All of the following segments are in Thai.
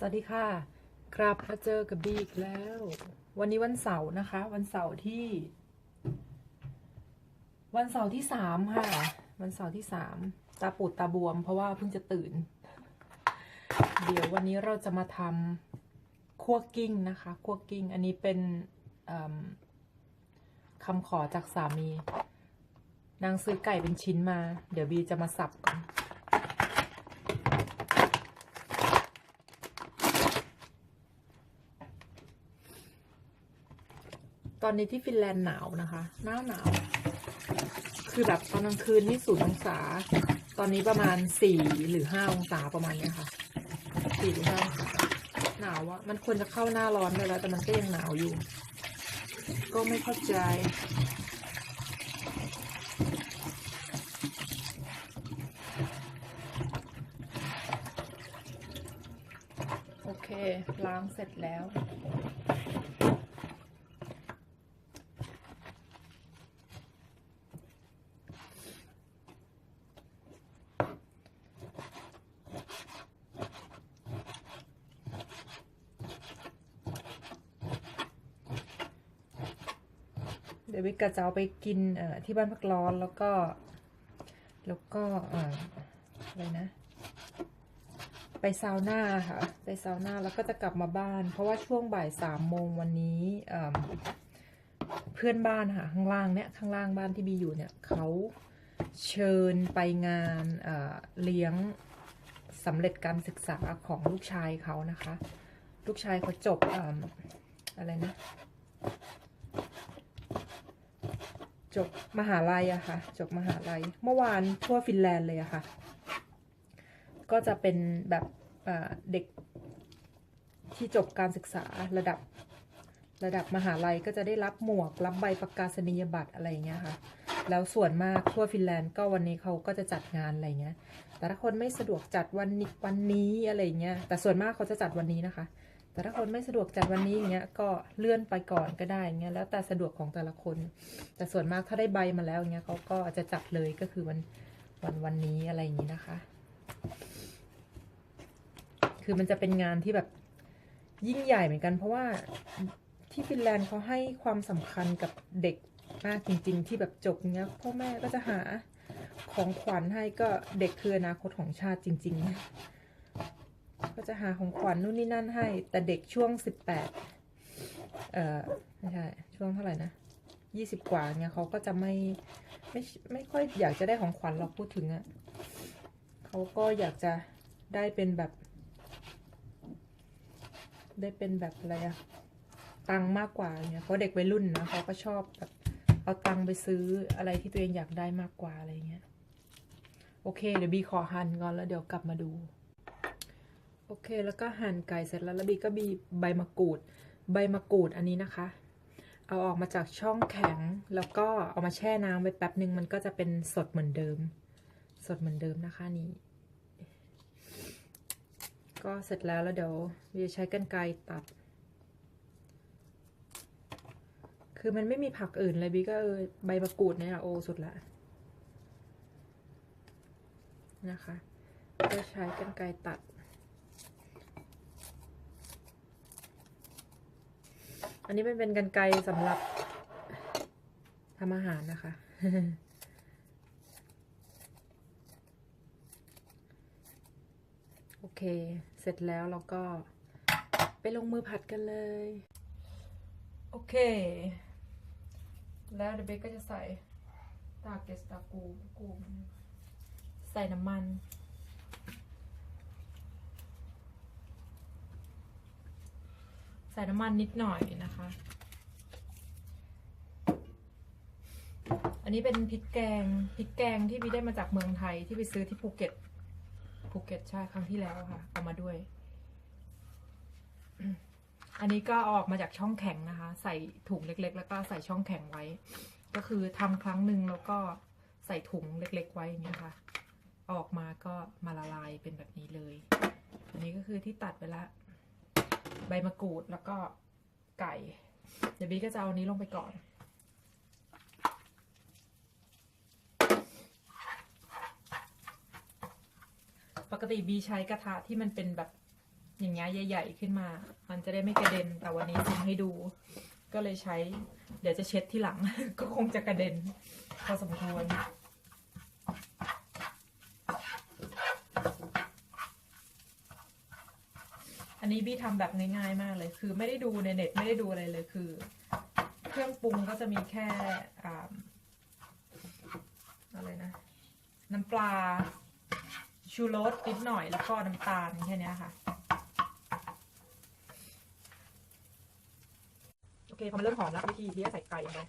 สวัสดีค่ะ กลับมาเจอกับบีอีกแล้ว วันนี้วันเสาร์นะคะ วันเสาร์ที่ วันเสาร์ที่สามค่ะ วันเสาร์ที่สามตาปูดตาบวม เพราะว่าเพิ่งจะตื่น เดี๋ยววันนี้เราจะมาทำคั่วกิ้งนะคะคั่วกิ้ง อันนี้เป็นคำขอจากสามี นางซื้อไก่เป็นชิ้นมา เดี๋ยวบีจะมาสับก่อน อนนี้ที่ฟินแลนด์หนาวนะคะ หน้าหนาว คือแบบตอนกลางคืนนี่ศูนย์องศา ตอนนี้ประมาณสี่หรือห้าองศาประมาณเนี้ยค่ะสี่หรือห้าองศาหนาวอะมันควรจะเข้าหน้าร้อนไปแล้ว แต่มันก็ยังหนาวอยู่ ก็ไม่เข้าใจโอเค ล้างเสร็จแล้ว ววิกกะจะเอาไปกินเอ่อที่บ้านพักร้อนแล้วก็ แล้วก็เอ่อะไรนะ ไปซาวน่าค่ะ ไปซาวน่าแล้วก็จะกลับมาบ้าน เพราะว่าช่วงบ่ายสามโมงวันนี้เอิ่มเพื่อนบ้านค่ะข้างล่างเนี่ยข้างล่างบ้านที่บีอยู่เนี่ยเขาเชิญไปงานเอ่อเลี้ยงสำเร็จการศึกษาของลูกชายเขานะคะ ลูกชายเขาจบออะไรนะ จบมหาลัยอะค่ะ จบมหาลัย เมื่อวานทั่วฟินแลนด์เลยอะค่ะ ก็จะเป็นแบบเด็กที่จบการศึกษาระดับระดับมหาลัยก็จะได้รับหมวก รับใบประกาศนียบัตรอะไรอย่างเงี้ยค่ะ แล้วส่วนมากทั่วฟินแลนด์ก็วันนี้เขาก็จะจัดงานอะไรเงี้ย แต่ถ้าคนไม่สะดวกจัดวันนี้วันนี้อะไรเงี้ย แต่ส่วนมากเขาจะจัดวันนี้นะคะ แต่ถ้าคนไม่สะดวกจัดวันนี้อย่างเงี้ยก็เลื่อนไปก่อนก็ได้อย่างเงี้ยแล้วแต่สะดวกของแต่ละคน แต่ส่วนมากถ้าได้ใบมาแล้วอย่างเงี้ยเขาก็จะจัดเลยก็คือวันวันวันนี้อะไรอย่างนี้นะคะ คือมันจะเป็นงานที่แบบยิ่งใหญ่เหมือนกัน เพราะว่าที่ฟินแลนด์เขาให้ความสำคัญกับเด็กมากจริง ๆ ที่แบบจบเงี้ยพ่อแม่ก็จะหาของขวัญให้ก็เด็กคืออนาคตของชาติจริง ๆ ก็จะหาของขวัญนู่นนี่นั่นให้ แต่เด็กช่วงสิบแปดเอ่อไม่ใช่ ช่วงเท่าไหร่นะยี่สิบกว่าเนี่ยเขาก็จะไม่ไม่ไม่ค่อยอยากจะได้ของขวัญเราพูดถึงอะ่ะเขาก็อยากจะได้เป็นแบบ ได้เป็นแบบอะไรอะตังมากกว่าเนี่ยเพราะเด็กวัยรุ่นนะเขาก็ชอบแบบเอาตังไปซื้ออะไรที่ตัวเองอยากได้มากกว่าอะไรเงี้ยโอเคเดี๋ยวบีขอหันก่อนแล้วเดี๋ยวกลับมาดู โอเคแล้วก็หั่นไก่เสร็จแล้วแล้วบีก็บีใบมะกรูด ใบมะกรูดอันนี้นะคะ เอาออกมาจากช่องแข็งแล้วก็เอามาแช่น้ำไว้แป๊บหนึ่งมันก็จะเป็นสดเหมือนเดิม สดเหมือนเดิมนะคะนี่ก็เสร็จแล้วแล้วเดี๋ยวบีจะใช้กรรไกรตัด คือมันไม่มีผักอื่นเลยบีก็เออใบมะกรูดเนี่ยโอสุดละนะคะ ก็ใช้กรรไกรตัด อันนี้เป็นเป็นกันไกสำหรับทำอาหารนะคะ โอเค เสร็จแล้วเราก็ไปลงมือผัดกันเลย โอเค แล้วเดเบกก็จะใส่ตาเกสตากูกู ใส่น้ำมัน ส่น้ำมันนิดหน่อยนะคะ อันนี้เป็นพริกแกงพริกแกงที่พี่ได้มาจากเมืองไทยที่ไปซื้อที่ภูเก็ตภูเก็ตใช่ครั้งที่แล้วค่ะ เอามาด้วย อันนี้ก็ออกมาจากช่องแข็งนะคะ ใส่ถุงเล็ก ๆ แล้วก็ใส่ช่องแข็งไว้ ก็คือทำครั้งหนึ่งแล้วก็ใส่ถุงเล็ก ๆ ไว้อย่างเงี้ยค่ะ ออกมาก็มาละลายเป็นแบบนี้เลย อันนี้ก็คือที่ตัดไปละ ใบมะกรูดแล้วก็ไก่ เดี๋ยวบีก็จะเอาอันนี้ลงไปก่อนปกติบีใช้กระทะที่มันเป็นแบบอย่างเงี้ยใหญ่ ๆ ขึ้นมา มันจะได้ไม่กระเด็น แต่วันนี้ทำให้ดู ก็เลยใช้ เดี๋ยวจะเช็ดที่หลัง ก็คงจะกระเด็นพอสมควร นนี้บี้ทำแบบง่ายๆมากเลย คือไม่ได้ดูในเน็ตไม่ได้ดูอะไรเลยคือ เครื่องปรุงก็จะมีแค่อะไรนะ น้ำปลาชูรสนิดหน่อยแล้วก็น้ำตาลแค่นี้ค่ะ โอเคพอมันเริ่มหอมแล้ววิธีที่จะใส่ไก่ลงไป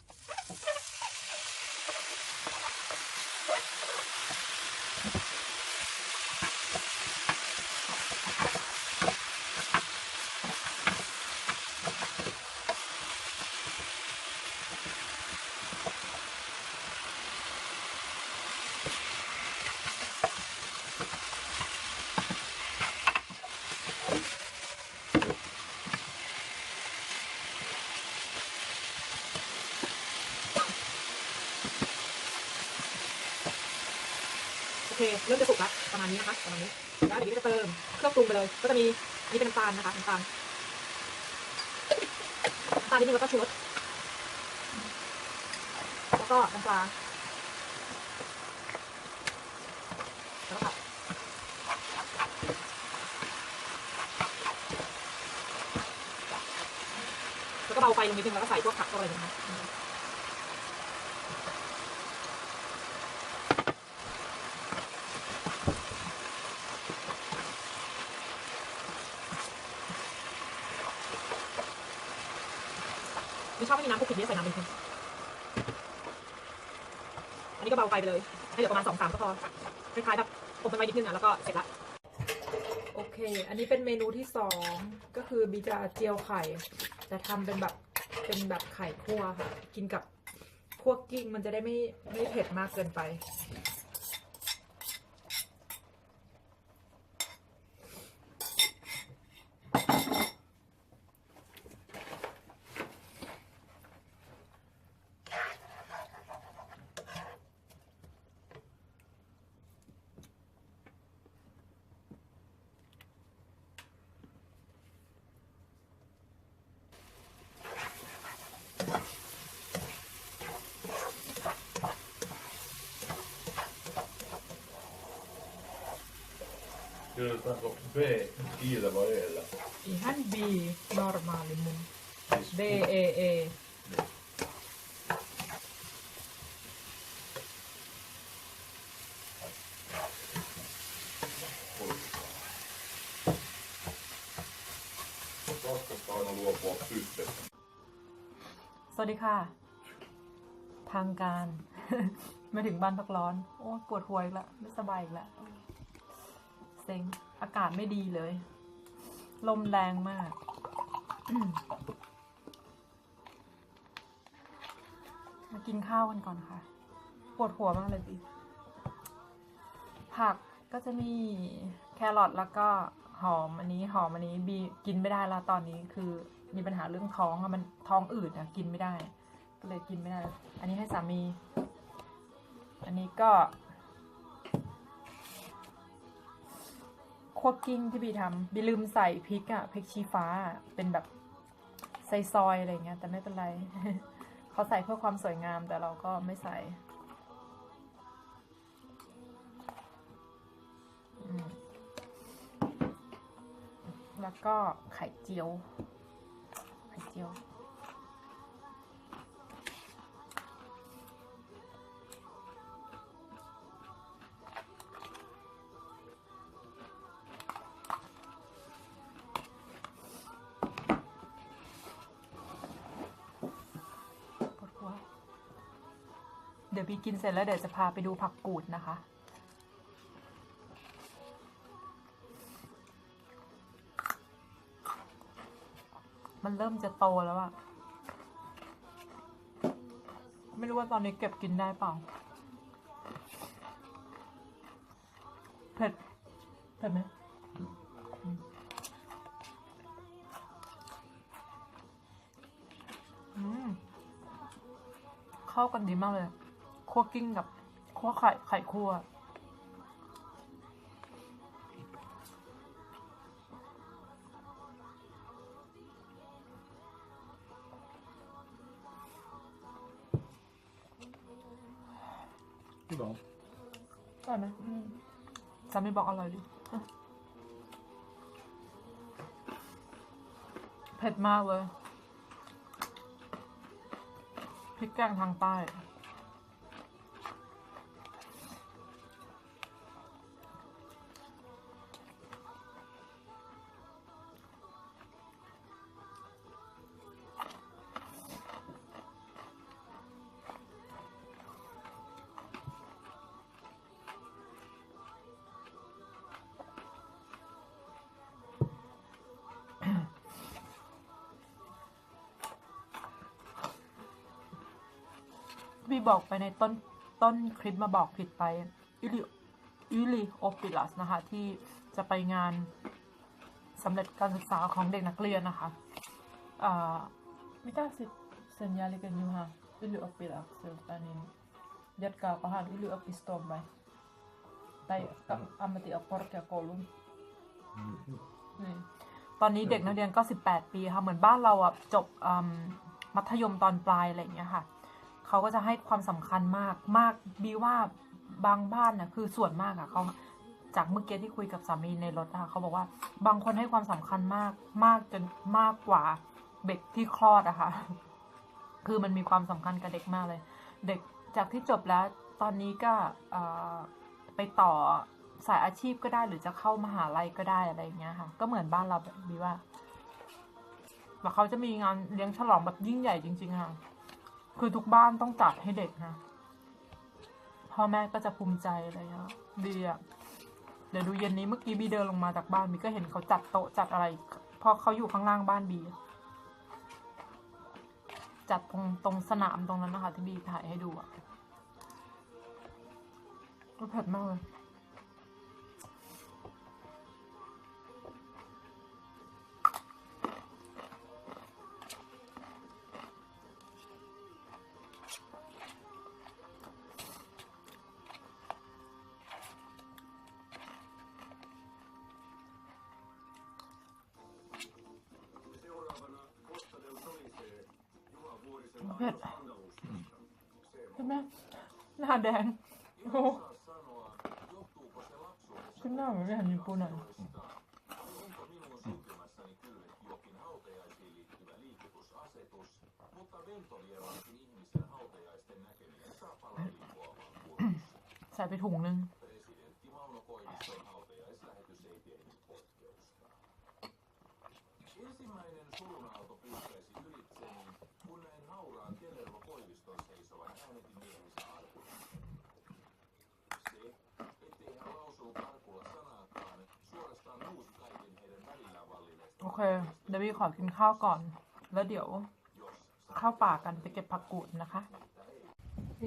โอเค เริ่มจะสุกแล้วประมาณ นี้นะคะประมาณนี้แล้วเดี๋ยวนี้จะเติมเครื่องปรุงไปเลย ก็จะมีอันนี้เป็นน้ำตาลนะคะน้ำตาลน้ำตาลนิดนึงแล้วก็ชูรสแล้วก็น้ำปลาแล้วก็แล้วก็เบาไฟลงนิดนึงแล้วก็ใส่พวกผักพวกอะไรนะคะไม่ชอบไม่มีน้ำคลุกคลิกนี่ ใส่น้ำเป็นคนอันนี้ก็เบาไฟไปเลย ให้เหลือประมาณสองสามก็พอ คล้ายๆแบบอบมันไว้นิดนึงอะแล้วก็เสร็จละ โอเค อันนี้เป็นเมนูที่สองก็คือบีจะเจียวไข่ แต่ทำเป็นแบบเป็นแบบไข่คั่วค่ะ กินกับคั่วกิ้งมันจะได้ไม่ไม่เผ็ดมากเกินไป Skulle du snacka om B, I eller vad är det? I han B normalimum. Visst. B E E. Raskasta aina luopua pystestä. สวัสดีค่ะ ทางการ มาถึงบ้านพักร้อน โอ้ปวดหัวอีกแล้วไม่สบายอีกแล้ว เซ็ง อากาศไม่ดีเลย ลมแรงมาก มากินข้าวกันก่อนค่ะ ปวดหัวมากเลยดิ ผักก็จะมีแครอทแล้วก็หอมอันนี้หอมอันนี้บีกินไม่ได้แล้วตอนนี้คือมีปัญหาเรื่องท้องอะมันท้องอืดอะกินไม่ได้ ก็เลยกินไม่ได้ อันนี้ให้สามี อันนี้ก็ คั่วกิ้งที่บีทำบีลืมใส่พริกอะพริกชี้ฟ้าเป็นแบบใส่ซอยอะไรเงี้ย แต่ไม่เป็นไร เขาใส่เพื่อความสวยงามแต่เราก็ไม่ใส่แล้วก็ไข่เจียว ไข่เจียว กินเสร็จแล้วเดี๋ยวจะพาไปดูผักกูดนะคะ มันเริ่มจะโตแล้วอะไม่รู้ว่าตอนนี้เก็บกินได้เปล่า เผ็ด เผ็ดไหมอืมเข้ากันดีมากเลย คั่วกิ้งกับคั่วไข่ไข่คั่วพี่บอกอร่อยไหมอืมสามีบอกอร่อยดิเผ็ดมากเลยพริกแกงทางใต้ บอกไปในต้นต้นคลิปมาบอกผิดไปอิลิอิลิโอปิลัสนะคะ ที่จะไปงานสำเร็จการศึกษาของเด็กนักเรียนนะคะอ่าไม่กล้าสิสัญญาลิกันอยู่ค่ะอิลิโอปิลัสเซลตานินยัดกาปะหันอิลิโอปิสโตมไปไตกับอมติอปอร์แกโกลุมนี่ตอนนี้เด็กนักเรียนก็ 18 ปีค่ะ เหมือนบ้านเราอะ จบอืมมัธยมตอนปลาย อะไรอย่างเงี้ยค่ะ เขาก็จะให้ความสำคัญมากมากบีว่าบางบ้านน่ะคือส่วนมากอะเขาจากเมื่อกี้ที่คุยกับสามีในรถนะคะเขาบอกว่าบางคนให้ความสำคัญมากมากจนมากกว่าเด็กที่คลอดอะค่ะคือมันมีความสำคัญกับเด็กมากเลย เด็กจากที่จบแล้ว ตอนนี้ก็ไปต่อสายอาชีพก็ได้หรือจะเข้ามหาลัยก็ได้อะไรอย่างเงี้ยค่ะ ก็เหมือนบ้านเราแบบนี้ว่าแล้วเขาจะมีงานเลี้ยงฉลองแบบยิ่งใหญ่จริง ๆ ค่ะ คือทุกบ้านต้องจัดให้เด็กนะพ่อแม่ก็จะภูมิใจอะไรเงี้ยดีอะเดี๋ยวดูเย็นนี้เมื่อกี้บีเดินลงมาจากบ้านบีก็เห็นเขาจัดโต๊ะจัดอะไรเพราะเขาอยู่ข้างล่างบ้านบีจัดตรงตรงสนามตรงนั้นนะคะที่บีถ่ายให้ดูอะก็เผ็ดมากเลย เผ็ดใช่ไหมหน้าแดงโอ้ขึ้นหน้าเหมือนไม่เห็นมีปูหน่อยใส่ไปถุงนึง เคเดวี่ขอกินข้าวก่อน แล้วเดี๋ยวเข้าป่ากันไปเก็บผักกูดนะคะ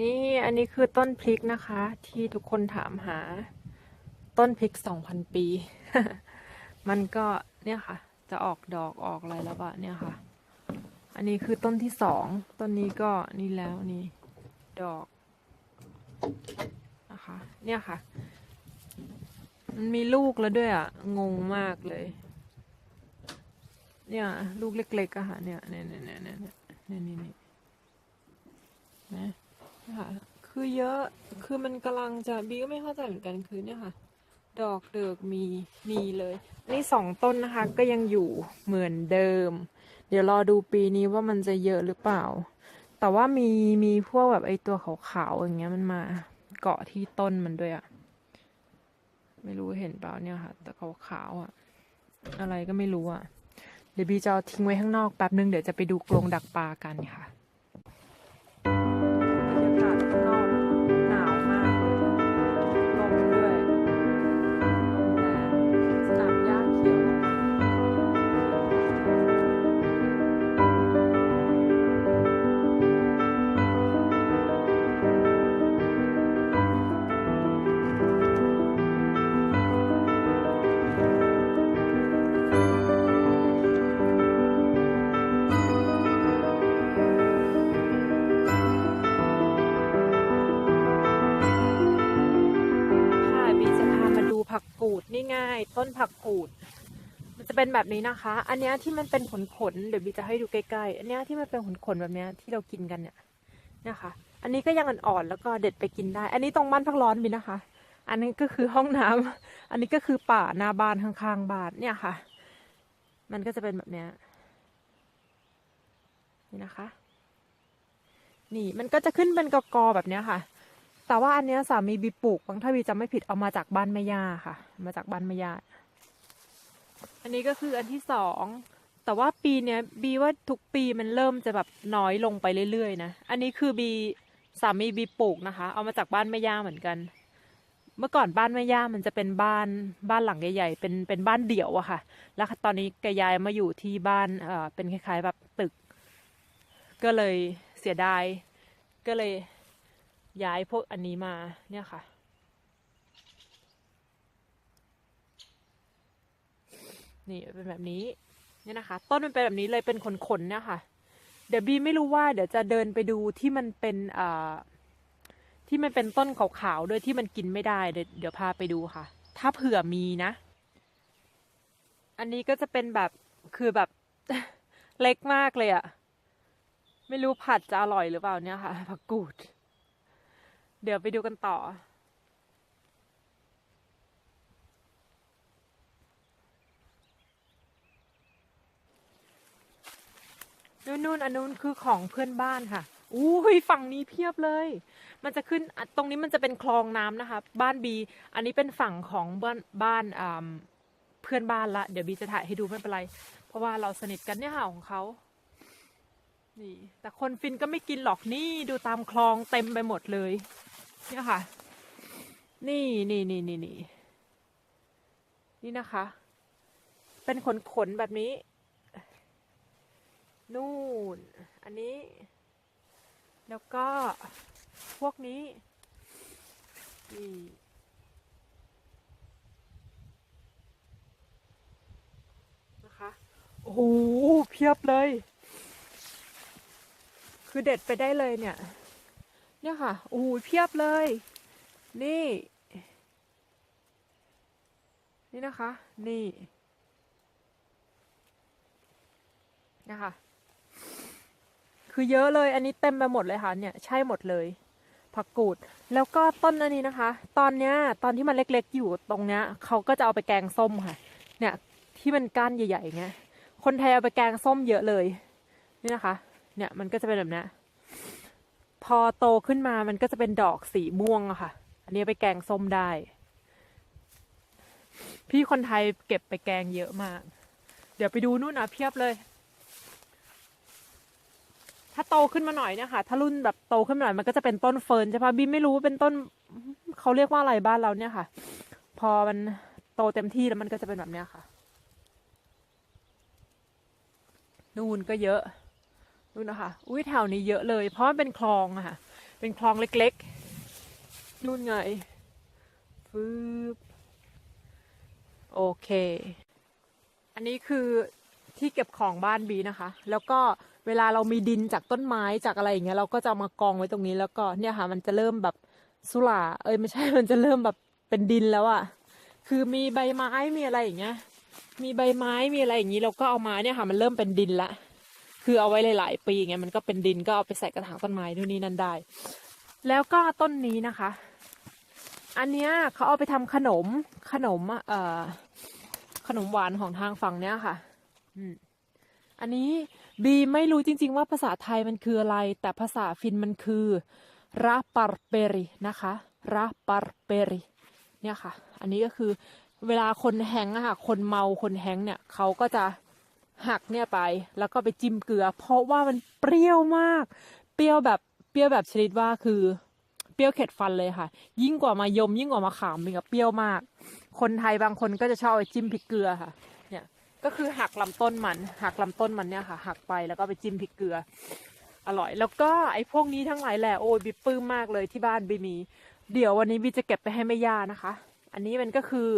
นี่อันนี้คือต้นพริกนะคะ ที่ทุกคนถามหา ต้นพริกสองพันปี มันก็เนี่ยค่ะ จะออกดอกออกอะไรแล้วก็เนี่ยค่ะ อันนี้คือต้นที่สองต้นนี้ก็นี่แล้วนี่ดอกนะคะ เนี่ยค่ะ มันมีลูกแล้วด้วยอะงงมากเลย เนี่ย ลูกเล็กๆอะค่ะเนี่ยเนี่ยเนี่ยเนี่ยเนี่ยเนี่ยนี่นี่นะค่ะคือเยอะคือมันกำลังจะบีก็ไม่เข้าใจเหมือนกันคือเนี่ยค่ะ ดอกเดิกมีมีเลยนี่สองต้นนะคะ ก็ยังอยู่เหมือนเดิม เดี๋ยวรอดูปีนี้ว่ามันจะเยอะหรือเปล่า แต่ว่ามีมีพวกแบบไอตัวขาวๆอย่างเงี้ยมันมาเกาะที่ต้นมันด้วยอะไม่รู้เห็นเปล่าเนี่ยค่ะแต่ขาวๆอะอะไรก็ไม่รู้อะ เดี๋ยวบีจะทิ้งไว้ข้างนอกแป๊บนึงเดี๋ยวจะไปดูกรงดักปลากันค่ะ ต้นผักกูด มันจะเป็นแบบนี้นะคะ อันนี้ที่มันเป็นขนขนเดี๋ยวบีจะให้ดูใกล้ๆ อันนี้ที่มันเป็นขนขนแบบนี้ที่เรากินกันเนี่ยนี่ค่ะอันนี้ก็ยังอ่อนๆแล้วก็เด็ดไปกินได้ อันนี้ตรงบ้านพักร้อนบินะคะ อันนี้ก็คือห้องน้ำอันนี้ก็คือป่าหน้าบ้านข้างๆบ้านเนี่ยค่ะ มันก็จะเป็นแบบนี้นี่นะคะ นี่มันก็จะขึ้นเป็นกอกอแบบนี้ค่ะ แต่ว่าอันเนี้ยสามีบีปลูกบางถ้าบีจำไม่ผิดเอามาจากบ้านแม่ย่าค่ะ มาจากบ้านแม่ย่าอันนี้ก็คืออันที่สองแต่ว่าปีเนี้ยบีว่าทุกปีมันเริ่มจะแบบน้อยลงไปเรื่อยๆนะอันนี้คือบีสามีบีปลูกนะคะ เอามาจากบ้านแม่ย่าเหมือนกัน เมื่อก่อนบ้านแม่ย่ามันจะเป็นบ้านบ้านหลังใหญ่ๆเป็นเป็นบ้านเดี่ยวอะค่ะ แล้วตอนนี้แกย้ายมาอยู่ที่บ้านเออเป็นคล้ายๆแบบตึก ก็เลยเสียดายก็เลย ย้ายพวกอันนี้มาเนี่ยค่ะ นี่เป็นแบบนี้เนี่ยนะคะ ต้นมันเป็นแบบนี้เลยเป็นขนๆเนี่ยค่ะ เดี๋ยวบีไม่รู้ว่าเดี๋ยวจะเดินไปดูที่มันเป็นอ่าที่มันเป็นต้นขาวๆด้วยที่มันกินไม่ได้เดี๋ยวเดี๋ยวพาไปดูค่ะ ถ้าเผื่อมีนะ อันนี้ก็จะเป็นแบบคือแบบเล็กมากเลยอะไม่รู้ผัดจะอร่อยหรือเปล่าเนี่ยค่ะผักกูด เดี๋ยวไปดูกันต่อ นู่นนู่นอันนู้นคือของเพื่อนบ้านค่ะอุ้ยฝั่งนี้เพียบเลย มันจะขึ้นตรงนี้มันจะเป็นคลองน้ำนะคะ บ้านบี อันนี้เป็นฝั่งของบ้านบ้านเพื่อนบ้านละ เดี๋ยวบีจะถ่ายให้ดูไม่เป็นไร เพราะว่าเราสนิทกันเนี่ยค่ะของเขา นี่ แต่คนฟินก็ไม่กินหรอกนี่ดูตามคลองเต็มไปหมดเลย เนี่ยค่ะ นี่นี่นี่นี่นี่นี่นะคะ เป็นขนขนแบบนี้ นู่น อันนี้ แล้วก็พวกนี้นี่นะคะโอ้โหเพียบเลย คือเด็ดไปได้เลยเนี่ย เนี่ยค่ะ โอ้โหเพียบเลย นี่ นี่นะคะ นี่นะคะ คือเยอะเลย อันนี้เต็มไปหมดเลยค่ะ เนี่ย ใช่หมดเลย ผักกูด แล้วก็ต้นอันนี้นะคะ ตอนเนี้ย ตอนที่มันเล็กๆอยู่ตรงเนี้ย เขาก็จะเอาไปแกงส้มค่ะ เนี่ย ที่มันก้านใหญ่ๆเงี้ย คนไทยเอาไปแกงส้มเยอะเลย นี่นะคะ เนี่ย มันก็จะเป็นแบบนี้ พอโตขึ้นมามันก็จะเป็นดอกสีม่วงอะค่ะ อันนี้ไปแกงส้มได้ พี่คนไทยเก็บไปแกงเยอะมาก เดี๋ยวไปดูนู่นนะเพียบเลย ถ้าโตขึ้นมาหน่อยเนี่ยค่ะ ถ้ารุ่นแบบโตขึ้นมาหน่อยมันก็จะเป็นต้นเฟิร์นใช่ปะบีไม่รู้ว่าเป็นต้นเขาเรียกว่าอะไรบ้านเราเนี่ยค่ะ พอมันโตเต็มที่แล้วมันก็จะเป็นแบบเนี้ยค่ะ นู่นก็เยอะ นู่นนะคะ อุ้ยแถวนี้เยอะเลย เพราะมันเป็นคลองอะค่ะ เป็นคลองเล็กๆ นู่นไงฟืบโอเค อันนี้คือที่เก็บของบ้านบีนะคะ แล้วก็เวลาเรามีดินจากต้นไม้จากอะไรอย่างเงี้ย เราก็จะามากองไว้ตรงนี้แล้วก็เนี่ยค่ะ มันจะเริ่มแบบสุลาเอ้ยไม่ใช่ มันจะเริ่มแบบเป็นดินแล้วอะ่ะคือมีใบไม้มีอะไรอย่างเงี้ย มีใบไม้มีอะไรอย่างงี้เราก็เอามาเนี่ยค่ะ มันเริ่มเป็นดินละ คือเอาไว้หลายๆปีอย่างเงี้ยมันก็เป็นดินก็เอาไปใส่กระถางต้นไม้นู่นนี่นั่นได้ แล้วก็ต้นนี้นะคะ อันเนี้ยเขาเอาไปทำขนมขนมเอ่อขนมหวานของทางฝั่งเนี้ยค่ะ อืมอันนี้บีไม่รู้จริง ๆ ว่าภาษาไทยมันคืออะไร แต่ภาษาฟินมันคือราปาร์เปรินะคะราปาร์เปริเนี่ยค่ะ อันนี้ก็คือเวลาคนแฮงอะค่ะ คนเมาคนแฮงเนี่ยเขาก็จะ หักเนี่ยไป แล้วก็ไปจิ้มเกลือ เพราะว่ามันเปรี้ยวมาก เปรี้ยวแบบเปรี้ยวแบบชนิดว่าคือเปรี้ยวเข็ดฟันเลยค่ะ ยิ่งกว่ามายม ยิ่งกว่ามะขามเป็นกับเปรี้ยวมาก คนไทยบางคนก็จะชอบไปจิ้มพริกเกลือค่ะ เนี่ยก็คือหักลำต้นมัน หักลำต้นมันเนี่ยค่ะ หักไปแล้วก็ไปจิ้มพริกเกลือ อร่อย แล้วก็ไอ้พวกนี้ทั้งหลายแหละโอ้ยบิปลื้มมากเลยที่บ้านบีมี เดี๋ยววันนี้บีจะเก็บไปให้แม่ย่านะคะ อันนี้มันก็คือ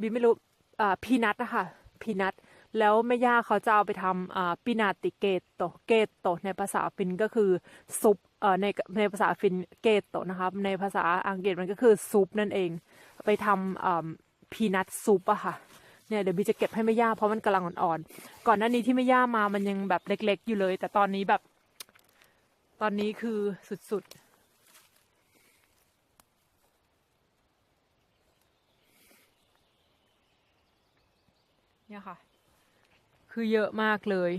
บีไม่รู้อ่าพีนัทนะคะ พีนัทแล้วแม่ย่าเขาจะเอาไปทำอ่าปินาติเกตโตเกตโตในภาษาฟินก็คือซุปเอ่อในในภาษาฟินเกตโตนะคะในภาษาอังกฤษมันก็คือซุปนั่นเอง ไปทำอ่าพีนัทซุปอะค่ะเนี่ยเดี๋ยวบีจะเก็บให้แม่ย่าเพราะมันกำลังอ่อนๆก่อนหน้านี้ที่แม่ย่ามามันยังแบบเล็ก ๆ อยู่เลย แต่ตอนนี้แบบ ตอนนี้คือสุดๆ เนี่ยค่ะ คือเยอะมากเลย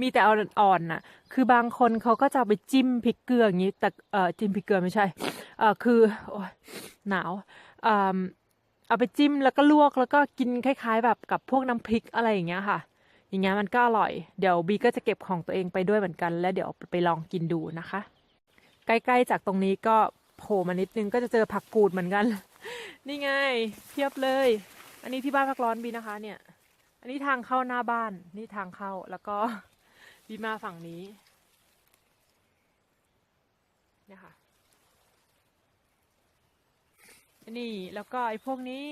มีแต่อ่อนๆน่ะ คือบางคนเขาก็จะไปจิ้มพริกเกลืออย่างนี้ แต่เออจิ้มพริกเกลือไม่ใช่เออคือโอ้ยหนาวอ่าเอาไปจิ้มแล้วก็ลวกแล้วก็กินคล้าย ๆ แบบกับพวกน้ำพริกอะไรอย่างเงี้ยค่ะ อย่างเงี้ยมันก็อร่อย เดี๋ยวบีก็จะเก็บของตัวเองไปด้วยเหมือนกัน แล้วเดี๋ยวไปลองกินดูนะคะ ใกล้ๆจากตรงนี้ก็โผล่มานิดนึงก็จะเจอผักกูดเหมือนกัน นี่ไงเพียบเลย อันนี้ที่บ้านพักร้อนบีนะคะเนี่ย อันนี้ทางเข้าหน้าบ้าน นี่ทางเข้าแล้วก็บีมาฝั่งนี้เนี่ยค่ะนี่แล้วก็ไอ้พวกนี้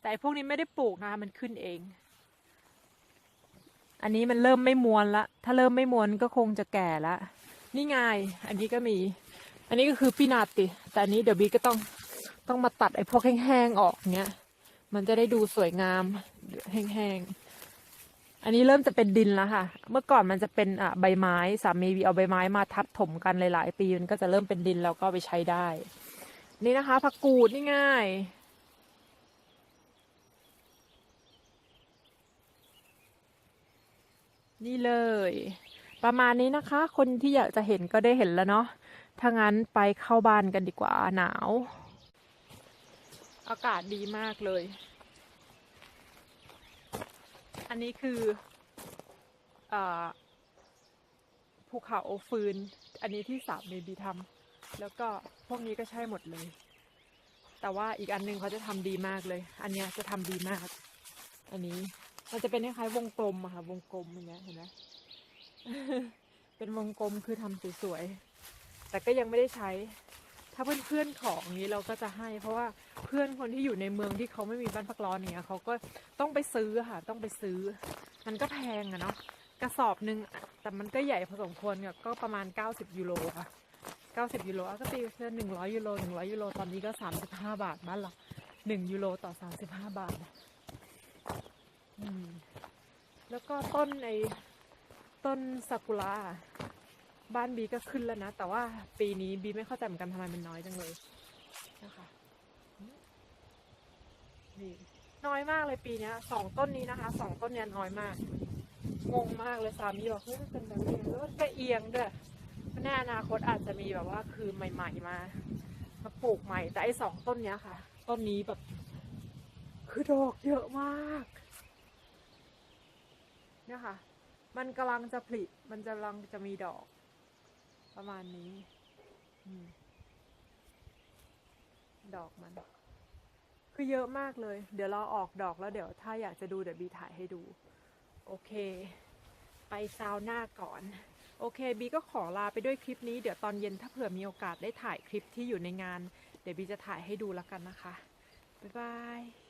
แต่ไอ้พวกนี้ไม่ได้ปลูกนะคะมันขึ้นเอง อันนี้มันเริ่มไม่มวนละ ถ้าเริ่มไม่มวนก็คงจะแก่ละนี่ไงอันนี้ก็มี อันนี้ก็คือปีนาติ แต่อันนี้เดี๋ยวบีก็ต้องต้องมาตัดไอ้พวกแห้งๆออกเนี้ย มันจะได้ดูสวยงามแห้งๆ อันนี้เริ่มจะเป็นดินแล้วค่ะ เมื่อก่อนมันจะเป็นอะใบไม้ สามีบีเอาใบไม้มาทับถมกันหลายๆ ปีมันก็จะเริ่มเป็นดินแล้วก็ไปใช้ได้ นี่นะคะผักกูดนี่ง่ายนี่เลย ประมาณนี้นะคะ คนที่อยากจะเห็นก็ได้เห็นแล้วเนาะถ้างั้นไปเข้าบ้านกันดีกว่าหนาว อากาศดีมากเลย อันนี้คืออภูเขาฟืน อันนี้ที่สามเมบีทำแล้วก็พวกนี้ก็ใช่หมดเลย แต่ว่าอีกอันหนึงเขาจะทำดีมากเลย อันนี้จะทำดีมาก อันนี้มันจะเป็นคล้ายๆวงกลมอะค่ะ วงกลมอย่างเงี้ยเห็นไหมเป็นวงกลมคือทำสวยๆแต่ก็ยังไม่ได้ใช้ ถ้าเพื่อนๆของนี้เราก็จะให้ เพราะว่าเพื่อนคนที่อยู่ในเมืองที่เขาไม่มีบ้านพักร้อนเนี่ยเขาก็ต้องไปซื้อค่ะ ต้องไปซื้อ มันก็แพงอะเนาะกระสอบหนึ่งแต่มันก็ใหญ่พอสมควรเนี่ยก็ประมาณ 90 ยูโรค่ะ90 ยูโรก็ตีเพื่อน100ยูโร100ยูโรตอนนี้ก็ 35 บาทบ้านเรา1ยูโรต่อ 35 บาทอืมแล้วก็ต้นไอ้ต้นซากุระ บ้านบีก็ขึ้นแล้วนะ แต่ว่าปีนี้บีไม่เข้าใจเหมือนกันทำไมมันน้อยจังเลยนะคะนี่น้อยมากเลยปีนี้สองต้นนี้นะคะสองต้นเนี้ยน้อยมากงงมากเลยสามีบอกเฮ้ยมันเป็นแบบนี้แล้วมันก็เอียงด้วยในอนาคตอาจจะมีแบบว่าคือใหม่ ๆ มามาปลูกใหม่แต่ไอ้สองต้นเนี้ยค่ะ ต้นนี้แบบ คือดอกเยอะมากเนี่ยค่ะ มันกำลังจะผลิมันกำลังจะมีดอก ประมาณนี้ดอกมัน คือเยอะมากเลย เดี๋ยวเราออกดอกแล้วเดี๋ยวถ้าอยากจะดูเดี๋ยวบีถ่ายให้ดู โอเค ไปซาวน่าก่อน โอเค บีก็ขอลาไปด้วยคลิปนี้ เดี๋ยวตอนเย็นถ้าเผื่อมีโอกาสได้ถ่ายคลิปที่อยู่ในงาน เดี๋ยวบีจะถ่ายให้ดูแล้วกันนะคะ บ๊ายบาย